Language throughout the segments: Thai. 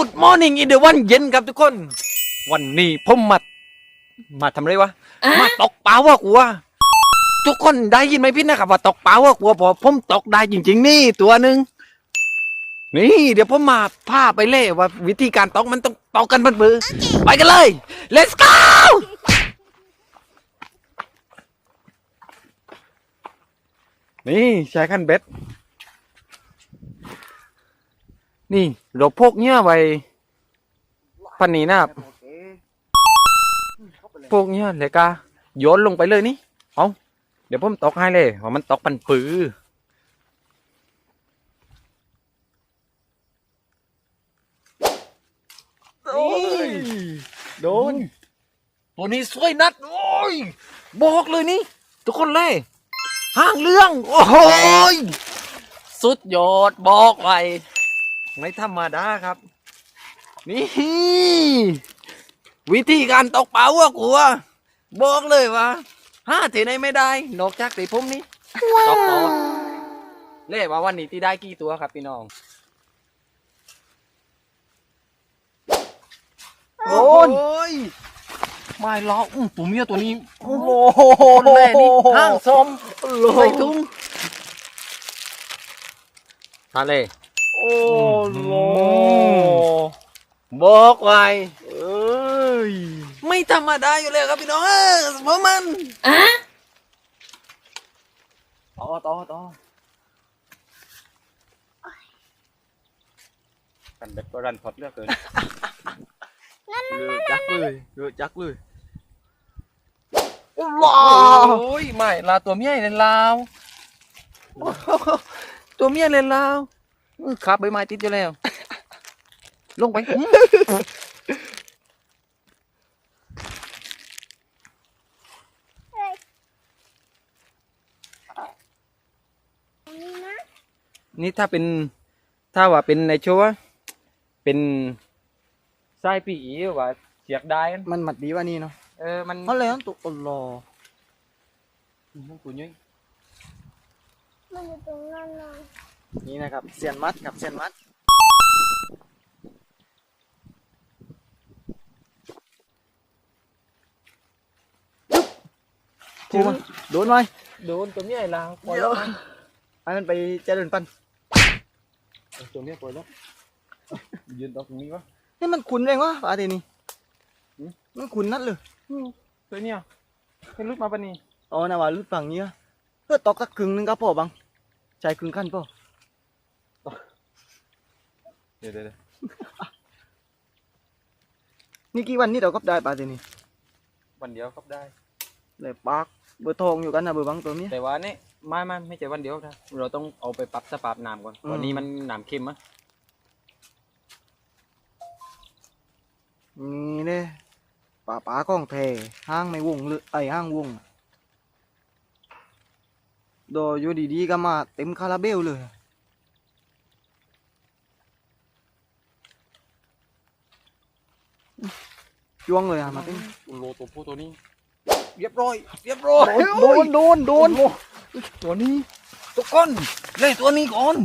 Good morning in the one เย็นครับทุกคน วันนี้ผมมา มาทำไรวะ มาตกปลาว่ากลัว ทุกคนได้ยินไหมพี่นะครับว่าตกปลาว่ากลัวพอผมตกได้จริง ๆ นี่ตัวหนึ่งนี่เดี๋ยวผมมาพาไปเล่ว่า วิธีการตกมันต้องตกกันบนมือ ไปกันเลย let's go นี่ใช้คันเบ็ด นี่เราพกเนี้ยไว้พันนี้นะครับพกเนี้ยเลยกาโยนลงไปเลยนี่เอาเดี๋ยวผมตกให้เลยว่ามันตกปันปือโอ้ยโดนตัวนี้สวยนัด โอ้ยบอกเลยนี่ ทุกคนเลย ห้างเรื่อง โอ้โหยสุดยอดบอกไว้ ไม่ธรรมดาครับ นี่วิธีการตกปลาวัวกลัวบอกเลยว่าห้าที่ไหนไม่ได้ นอกจากตีผมนี่ตกต่อเล่ว่าวันนี้ที่ได้กี่ตัวครับพี่น้องโอ้ยไม่ล้อกอุ้มปุ๋มเมียตัวนี้ โอ้โหคนแรกนี่ห้างส้มใส่ถุงทานเลยโอ้โห บอกไว้เอ้ยไม่ธรรมดาอยู่แล้วครับพี่น้องเออเพราะมันต่อต่อต่อกันเบ็ดก็รันพอดเลือกเกินเลือจักเลยเลือจักเลยว้าโอ้ยไม่ลาตัวเมียเลยลาวตัวเมียเลยลาวอื้อ ขาใบไม้ติดอยู่แล้ว ลงไปอื้อนี่ถ้าเป็นถ้าว่าเป็นในชัวเป็นไส้ปีอีว่าเสียกได้กันมันหมัดดีว่านี่เนาะเออมันเพราะอะไรต้องตุกอัลลอมันกูยุ้ยมันอยู่ตรงนั้นนะ นี่นะครับเสียนมัดกับเสียนมัดโอ้ยโดนไหมโดนตัวเมียไอ้ลาวปล่อยเดี๋ยวมันให้มันไปเจริญปันเอาตัวเมียปล่อยแล้วยืนตรงนี้วะนี่มันขุนเองวะปลาทีนี้หืม มันขุนนัดเลยตัวเนี้ยเป็นรุดมาปะนี่อ๋อนะว่าลุดฝั่งนี้อะเพื่อตอกสักครึ่งหนึงก็พอบังใจครึ่งขั้นพอ เดี๋ยวเดี๋ยวนี่กี่วันนี่เราก็ได้ปลาทีนี้วันเดียวครับได้ เลยปากเบอร์ทองอยู่กันนะเบอร์บังตัวนี้แต่ว่านี่ไม่ไม่ไม่ใช่วันเดียวนะเราต้องเอาไปปรับสภาพน้ำก่อนอืม วันนี้มันน้ำเค็มอะนี่เลยป่าป่าก้องแทห้างในวงเลยไอ้ห้างวงอะโดยอยู่ดีๆก็มาเต็มคาราเบลเลย จ้วงเลยอะมาเต็มโลตัวผู้ตัวนี้ เรียบร้อย เรียบร้อยโดนโดนโดนตัวนี้ทุกคนเล่นตัวนี้ก่อน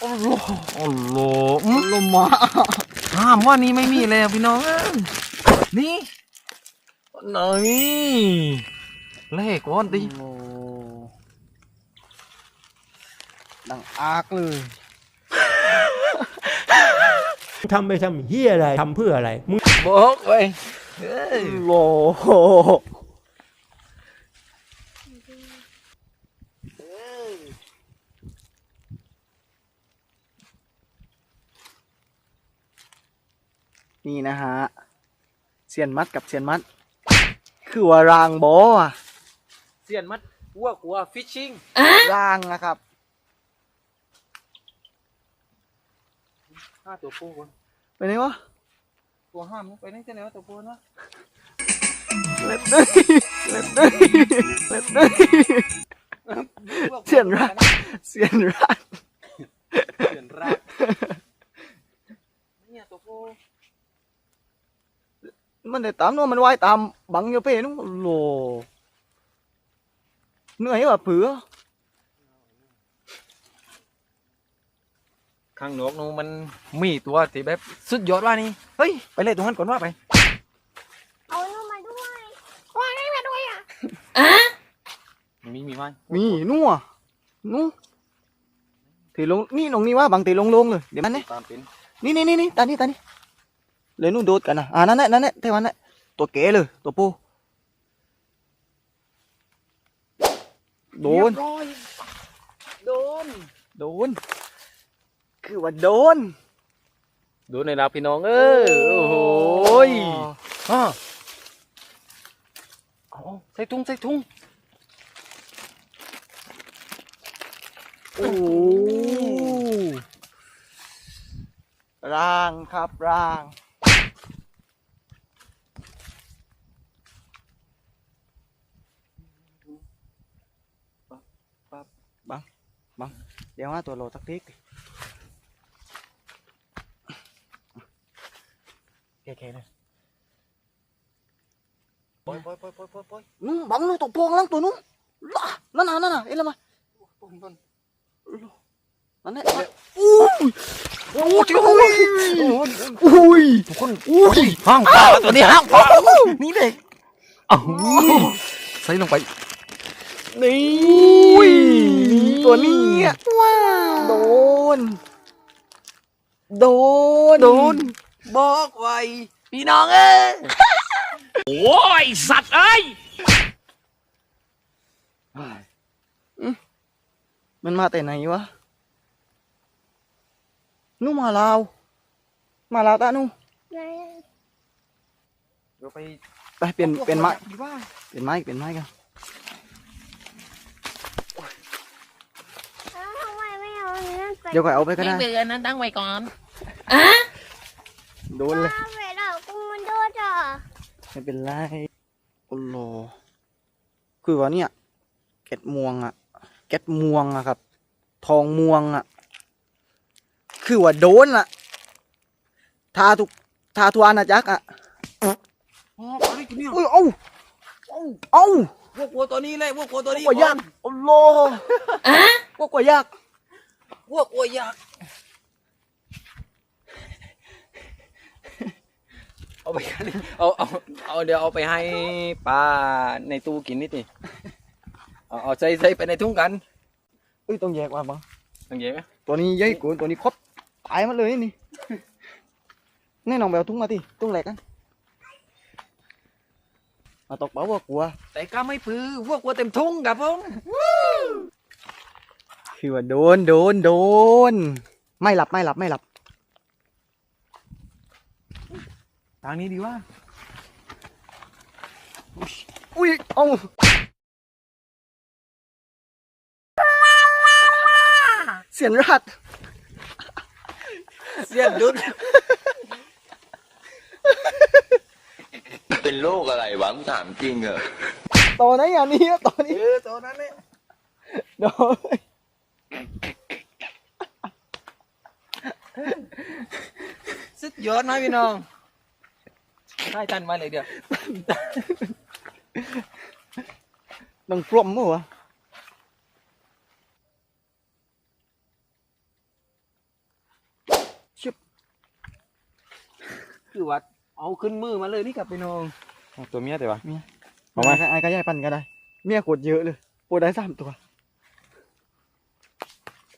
โอ้โหโอ้โหอืมลมมาห้ามว่านี้ไม่มีแล้วพี่น้องเอ้ยนี่หน่อยเล่ก่อนดิโอ้ดังอากเลย ทำไปทำเฮียอะไรทำเพื่ออะไรมึงบอกไว้เฮ้ยโลนี่นะฮะเสียนมัดกับเสียนมัด คือว่ารางบออะเสียนมัดวัวกลัวฟิชชิงรางนะครับห้าตัวผู้ก่อน ไปไหนวะตัวห้ามนะไปไหนจะไหนวะตัวผู้นะเล็บด้วยเล็บด้วยเล็บด้วยเสียนรักเสียนรักเสียนรักเนี่ยตัวผู้มันได้ตามเนู้นมันว่ายตามบังอยู่เป้นู้นโลเหนื่อยว่ะเผือ ข้างนอกนู้นมันมีตัวที่แบบสุดยอดว่านี่ เฮ้ย ไปเลยตรงนั้นก่อนว่าไป เอาหนูมาด้วยมีมีไหมมีนัวนูตีลงนี่ลงนี่ว่าบางตีลงลงเลย เดี๋ยวมันเนี่ยตามเป็นนี่นี่นี่นี่ตานี่ตานี่เลยนู่นโดดกันนะอ่านั่นแหละนั่นแหละเท่านั้นแหละตัวเก๋เลย ตัวปูโดนเรียบร้อยโดน โดน คือว่าโดน โดนในลาวพี่น้องเออโอ้โหยอะเอาเอาใส่ถุงใส่ถุงโอ้โหร่างครับร่าง บัง บัง เดี๋ยวว่าตัวโลสักทีดิ แค่ๆเลยปล่อยปล่อยปล่อยปล่อยปล่อยปล่อยนู้นบังนู้นตัวพวงลังตัวนู้นล่ะนั่นน่ะนั่นน่ะเอ็นละมาปล่อยก่อนนั่นแหละอุ้ยโอ้ยโอ้ยอุ้ยทุกคนอุ้ยห้างปลาตัวนี้ห้างปลานี่เด็กอ้าวใส่ลงไปนี่อุ้ยตัวนี้อะว้าโดน โดน โดน บอกไว้พี่น้องเอ้ยโอ้ยสัตว์เอ้ยมันมาแต่ไหนวะนู่นมาลาวมาลาวตานู่นไหนเดี๋ยวไปไปเปลี่ยนเปลี่ยนไม้ดีว่าเปลี่ยนไม้เปลี่ยนไม้กันแล้วทำไมไม่เอาอันนั้นไปเดี๋ยวก่อนเอาไปก็ไม่ได้เบื่อนั้นตั้งไว้ก่อน โดนเลยเอาไปแล้วกูมันโดนอะไม่เป็นไรโอ้โหคือว่าเนี่ยเก็ดมวงอะเก็ดมวงอะครับ ทองมวงอะคือว่าโดนอะทาทุกทาทวานาจักรอะอ๋ออะไรกันเนี่ยอุ้ยเอ้าเอ้าพวกวัวตัวนี้เลยพวกวัวตัวนี้กว่ายากโอ้โหพวกกว่ายากพวกวัวยาก เอาไปกันเอาเอาเอาเดี๋ยวเอาไปให้ปลาในตู้กินนิดนี่เอาเอาใส่ใส่ไปในถุงกันเอ้ยต้องแยกว่าบังต้องเย็นไหมตัวนี้ใหญ่กว่าตัวนี้ครบตายหมาเลยนี่แน่นอนไปเอาทุ่งมาที่ทุ่งแหลกกันมาตกเบาว่ากลัว แต่ก็ไม่ปื้อพวกวัวเต็มทุ่งครับผมคือว่าโดนโดนโดน ไม่หลับไม่หลับไม่หลับ ทางนี้ดีว่าอุ้ยเอ้าเสียนรัดเสียนดุดเป็นโรคอะไรวะมึงถามจริงเหรอต่อไหนอะนี่ต่อนี้เออตัวนั้นเนี่ยโดนสุดยอดนะพี่น้อง ได้ทันมาเลยเดี๋ยวต้องกลมมั้วะคือว่าเอาขึ้นมือมาเลยนี่กับพี่น้องเอาตัวเมียแต่ว่าเอาไว้ไอ้ก็ย่ายปั่นก็ได้ เมียกดเยอะเลยปวดได้สามตัว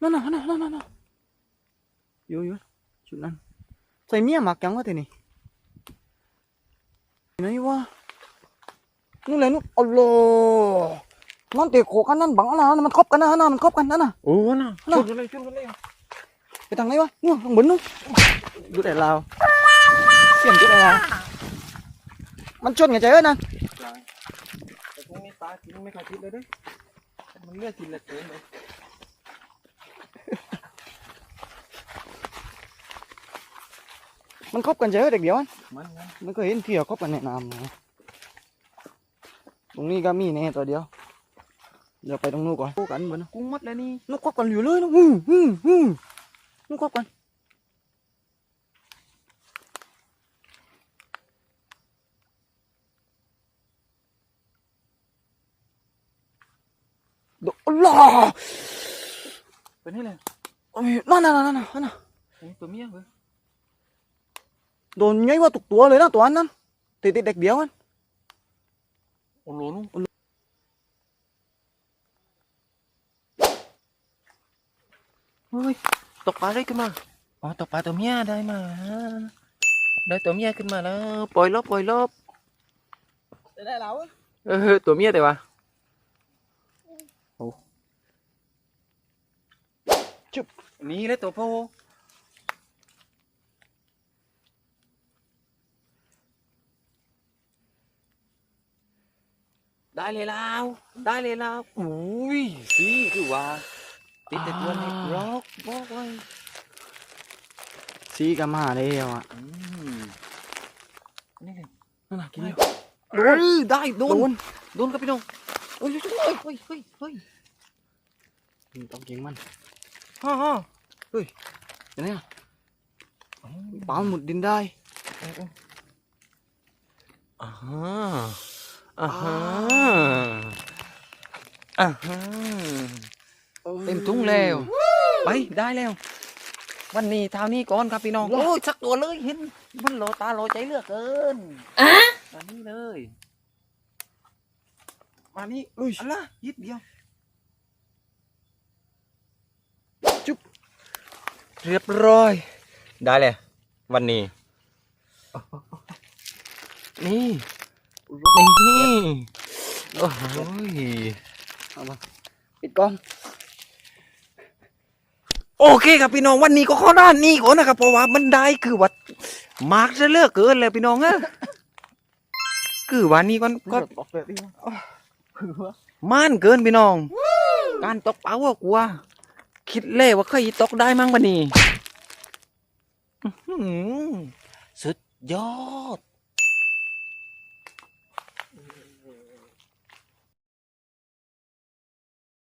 นั่นน่ะนั่นน่ะนั่นน่ะนั่นน่ะอยู่อยู่ชุดนั้นใส่เมียหมักยังวะทีนี่ไหนวะนู่นเลยนู่ นอ๋อโลนั่นเตะโขกันนั่นบังอะไรนะมันคบกันนะนะมันคบกันนั่นน่ะโอ้น่ะน่ะชุดกันเลยชุดกันเลยไปทางไหนวะนู่นทางบนนู่นอยู่แต่ลาวเสียงอยู่แต่ลาวมันชนกันใจเอ้ยนะแต่พวกนี้ปลากินไม่ค่อยกินเลยเด้อมันเลือกกินเหละเกินเลยมันคบกันใจเอ้ยเด็กเดียวอะ มันมันไม่เคยเห็นเที่ยวคบกันแนะนำนะตรงนี้ก็มีแน่ตัวเดียว เดี๋ยวไปตรงนู้นก่อนคบกันบนนะกุ้งหมดแล้วนี่นู้นคบกันอยู่เลยนะฮึมฮึมฮึมนู้นคบกันโดอัลลอฮ์เป็นนี่เลยโอ้ยนั่นนั่นนั่นนั่นนั่นโอ้ตัวเมียเว้ย โดนง่ายกว่าตุกตัวเลยนะตัวนั้น ติดติดเด็กเดียวกันโอ้โหนู่นเฮ้ยตกปลาได้ขึ้นมา อ๋อตกปลาตัวเมียได้มา ได้ตัวเมียขึ้นมาแล้ว ปล่อยลบปล่อยลบได้แล้วเออตัวเมียแต่ว่าโอ้จุบนี่เลยตัวพ่อ ได้เลยแล้วได้เลยแล้วอุ้ยสิคือว่าติดแต่ตัวเล็กร็อกบอกไว้ซีกันมาแล้วอะอืมนี่เลยนั่นน่ะกินเออได้โดโดนนโดนกับพี่น้องเฮ้ยเฮ้ยเฮ้ยเฮ้ยเฮ้ยต้องกินมันฮ่าฮ่าเห็นไหมปลาหมุดดินได้อ่าฮะ อ่าฮะอ่าฮะเต็มทุ่งแล้ว ไปได้แล้ว วันนี้เท่านี้ก่อนครับพี่น้อง โอ้ยสักตัวเลยเห็น มันโลตาโลใจเหลือกเกินมานี่เลย มานี่อุ้ยอะไรยิดเดียว จุ๊บ เรียบร้อย ได้เลยวันนี้ นี่ นี่โอ้ยเอามาปิดกล้อง โอเคครับพี่น้องวันนี้ก็ข้อด้านนี้ก่อนนะครับเพราะว่ามันได้คือว่ามาร์กจะเลือกเกินเลยพี่น้องอะคือวันนี้ก็ก็ออกแบบนี้ม่านเกินพี่น้อง การตกเป้าว่ากลัว คิดเล่ว่าเคยตกได้มั้งวันนี้อื้อหือสุดยอด